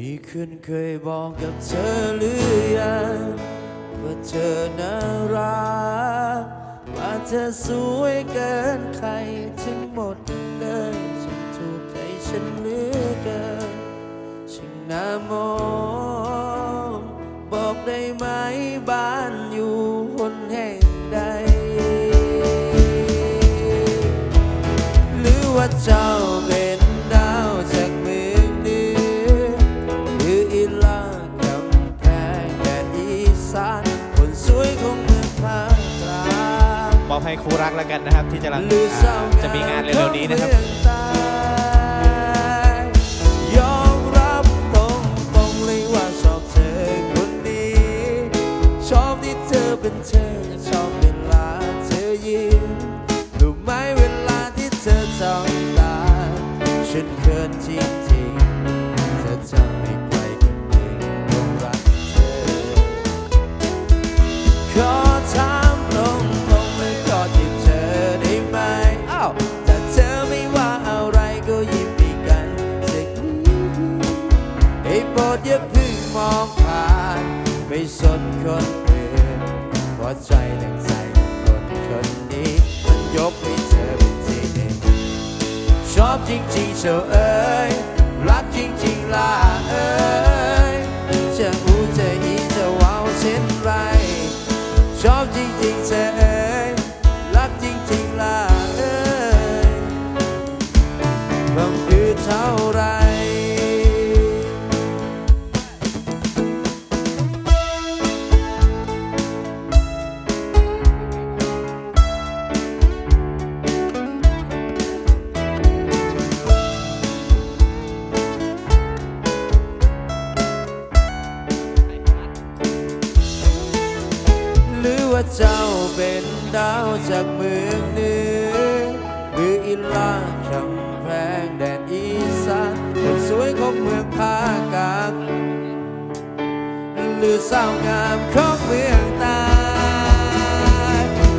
มีคืนเคยบอกกับเธอหรือยังว่าเธอน่ารักว่าเธอสวยเกินใครทั้งหมดเลยฉันถูกใจฉันเหลือเกินช่างน่ามองบอกได้ไหมบ้า คู่รักแล้วกันนะครับ ที่จะรังหรือเศร้าจะมีงานเร็วๆนี้นะครับของเมืองใต้ รือว่าเจ้าเป็นดาวจากเมืองเหนือหรืออีลาคำแพงแดนอีสานคนสวยของเมืองภาคกลางหรือสาวงามของเมืองใต้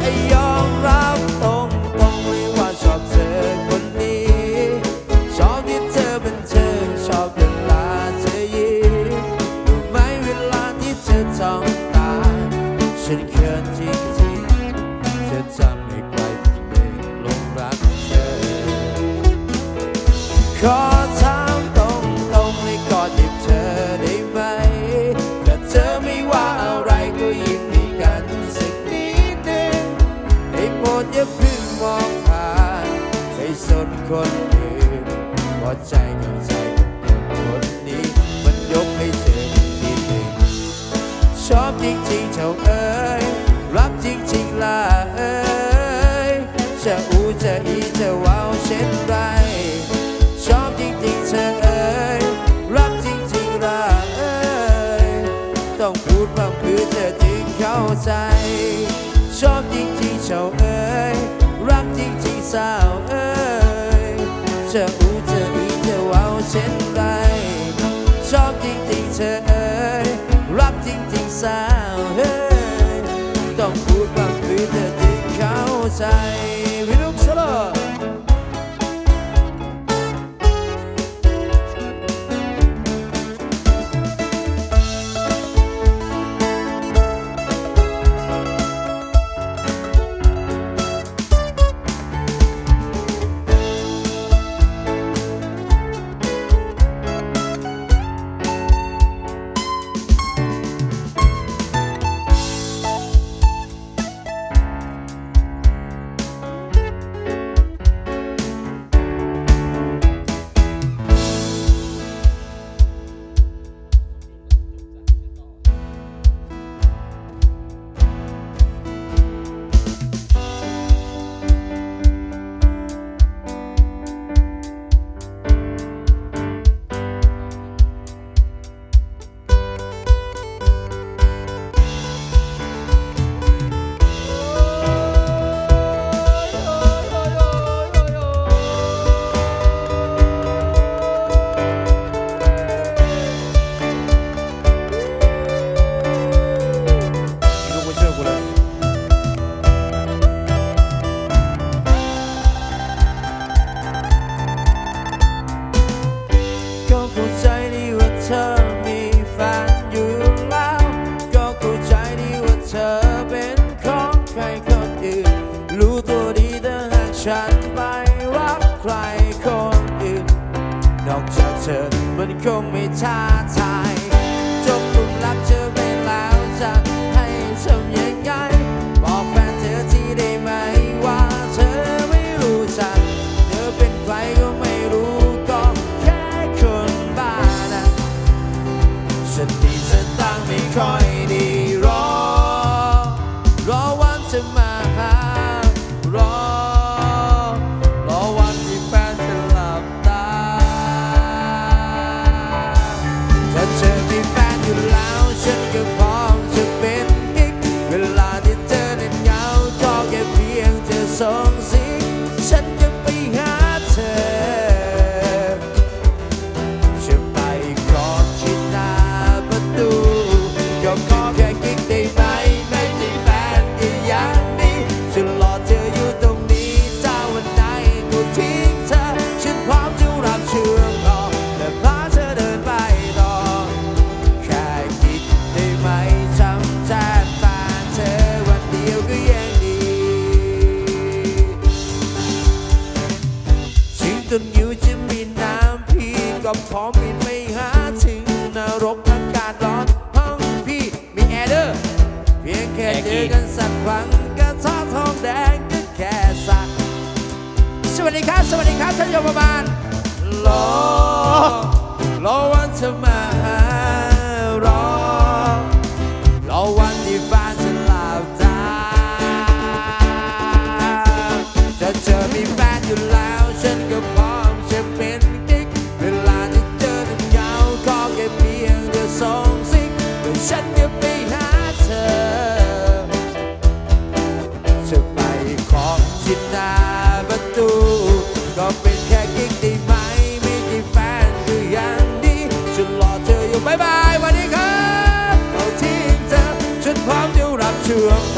ไอ้ยอมรับตรงตรงๆเลยว่าชอบเธอคนนี้ ชอบที่เธอเป็นเธอ ชอบเวลาเธอยิ้มรู้ไหมเวลาที่เธอจ้อง ฉันเขินจริงๆจะทำให้ใครคนหนึ่งหลงรักเธอ ขอถามตรงตรงๆเลยกอดจิบเธอได้ไหมถ้าเธอไม่ว่าอะไรก็ยิ้มให้กันสักนิดหนึ่งให้โปรดอย่าเพิ่งมองผ่านไม่สนคนอื่นเพราะใจกับใจของคนคนนี้มันยกให้เธอเป็นที่หนึ่งชอบจริงๆเจ้าเอ้ยรักจริงๆ ล่ะเอ้ยจะอูจะอีจะว้าวเช่นไร ชอบจริงๆเธอเอ้ยรักจริงๆล่ะเอ้ยต้องพูดว่าคือเธอถึงเข้าใจ ชอบจริงๆเจ้าเอ้ยรักจริงๆสาวเอ้ยจะอูจะอีจะว้าวเช่นไร ชอบจริงๆเธอเอ้ยรักจริงๆสาวเฮ้ยต้อง ใจ ไปรักใครคนอื่น นอกจากเธอมันคงไม่ท้าทาย up.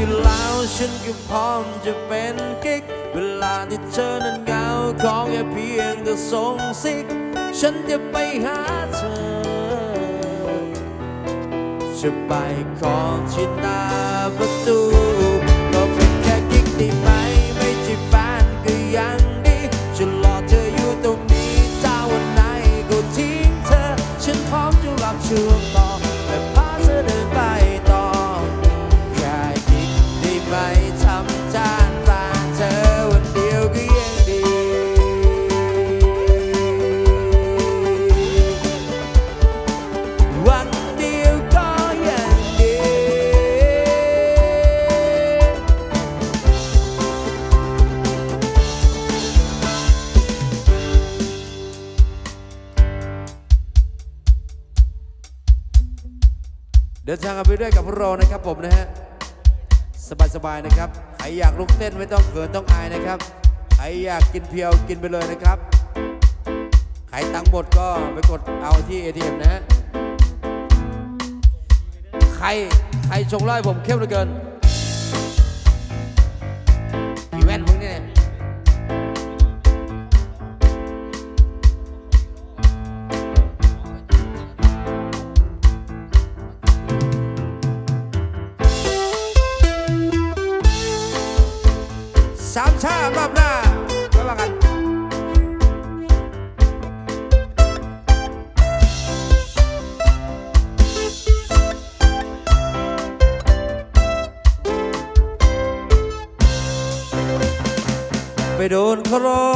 อยู่แล้วฉันก็พร้อมจะเป็นกิ๊กเวลาที่เธอนั้นเหงาของอย่เพียงแต่ส่งสิก ฉันจะไปหาเธอ จะไปขอที่หน้าประตู เดินทางกันไปด้วยกับพวกเรานะครับผมนะฮะสบายๆนะครับใครอยากลุกเต้นไม่ต้องเขินต้องอายนะครับใครอยากกินเพียวกินไปเลยนะครับใครตังหมดก็ไปกดเอาที่ ATM นะฮะใครใครชงไล่ผมเข้มเหลือเกิน ชารอบหน้าแล้วว่กันไปโดนครอ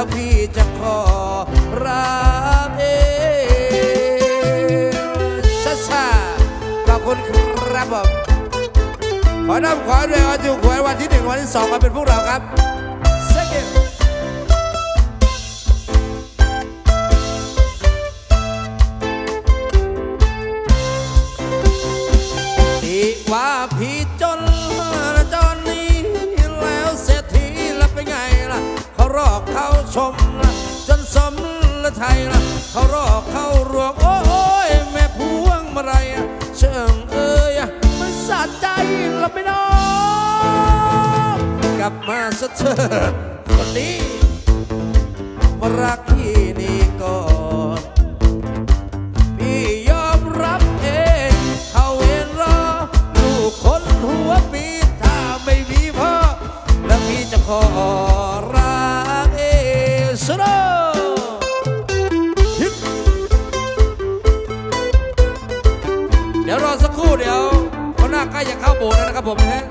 แล้วพี่จะขอรับเองช้าๆขอบคุณครับผมขอน้ำขอด้วยอจุหวยวันที่หนึ่งวันที่สองมาเป็นพวกเราครับ สมลไทยนะเขารอกเขารวงโอ้ยแม่พวงมาไรเชิงเอ้ยมันสะใจเราไม่น้องกลับมาสะเธวันนี้มารักพี่นี่ก่อนพี่ยอมรับเองเขาเอนรอลูกคนหัวปีถ้าไม่มีพ่อแล้วพี่จะขอ แล้วนะครับผมนะฮะ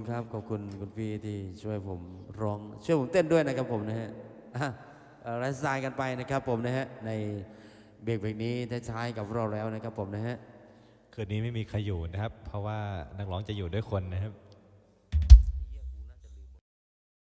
คุณครับ ขอบคุณคุณพี่ที่ช่วยผมร้องช่วยผมเต้นด้วยนะครับผมนะฮะไลฟ์สไตล์กันไปนะครับผมนะฮะในเบรกเบรกนี้ได้ายๆกับเราแล้วนะครับผมนะฮะคืนนี้ไม่มีใครอยู่นะครับ เพราะว่านักร้องจะอยู่ด้วยคนนะครับ